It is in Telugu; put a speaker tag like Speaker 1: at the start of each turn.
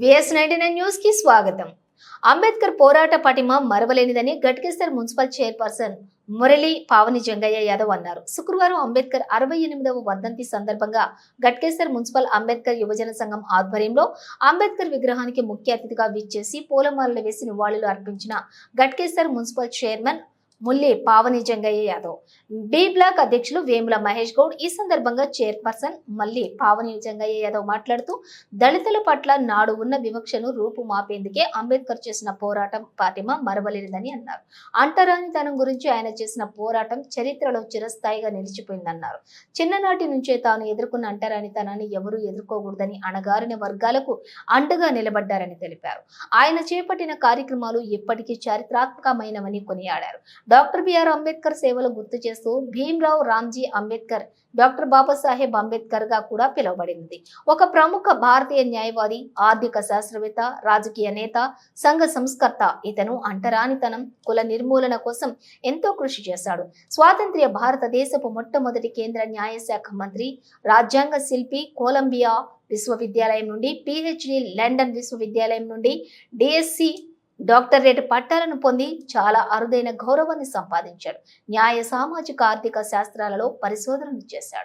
Speaker 1: విఎస్ నైన్టీ నైన్ న్యూస్కి స్వాగతం. అంబేద్కర్ పోరాట పటిమ మరవలేనిదని గట్కేశ్వర్ మున్సిపల్ చైర్పర్సన్ మురళి పావని జంగయ్య యాదవ్ అన్నారు. శుక్రవారం అంబేద్కర్ అరవై ఎనిమిదవ వర్ధంతి సందర్భంగా గట్కేశ్వర్ మున్సిపల్ అంబేద్కర్ యువజన సంఘం ఆధ్వర్యంలో అంబేద్కర్ విగ్రహానికి ముఖ్య అతిథిగా విచ్చేసి పూలమాలలు వేసి నివాళులు అర్పించిన Ghatkeshwar municipal chairman Mulli Pavani Jangaiah Yadav. B block అధ్యక్షులు వేముల మహేష్ గౌడ్ ఈ సందర్భంగా చైర్పర్సన్ మల్లి పావని జంగయ్య యాదవ్ మాట్లాడుతూ దళితుల పట్ల నాడు ఉన్న వివక్షను రూపుమాపేందుకే అంబేద్కర్ చేసిన పోరాటం పాటిమ మరవలేనిదని అన్నారు. అంటరానితనం గురించి ఆయన చేసిన పోరాటం చరిత్రలో చిరస్థాయిగా నిలిచిపోయిందన్నారు. చిన్ననాటి నుంచే తాను ఎదుర్కొన్న అంటరానితనాన్ని ఎవరూ ఎదుర్కోకూడదని అణగారిన వర్గాలకు అండగా నిలబడ్డారని తెలిపారు. ఆయన చేపట్టిన కార్యక్రమాలు ఎప్పటికీ చారిత్రాత్మకమైనవని కొనియాడారు. డాక్టర్ బిఆర్ అంబేద్కర్ సేవలు గుర్తు చేస్తూ భీమ్రావు రామ్జీ అంబేద్కర్ డాక్టర్ బాబాసాహెబ్ అంబేద్కర్గా కూడా పిలువబడింది. ఒక ప్రముఖ భారతీయ న్యాయవాది ఆర్థిక శాస్త్రవేత్త రాజకీయ నేత సంఘ సంస్కర్త. ఇతను అంటరానితనం కుల నిర్మూలన కోసం ఎంతో కృషి చేశాడు. స్వాతంత్ర్య భారతదేశపు మొట్టమొదటి కేంద్ర న్యాయశాఖ మంత్రి రాజ్యాంగ శిల్పి కొలంబియా విశ్వవిద్యాలయం నుండి పిహెచ్డి లండన్ విశ్వవిద్యాలయం నుండి డిఎస్సి డాక్టరేట్ పట్టాలను పొంది చాలా అరుదైన గౌరవాన్ని సంపాదించాడు. న్యాయ సామాజిక ఆర్థిక శాస్త్రాలలో పరిశోధనలు చేశాడు.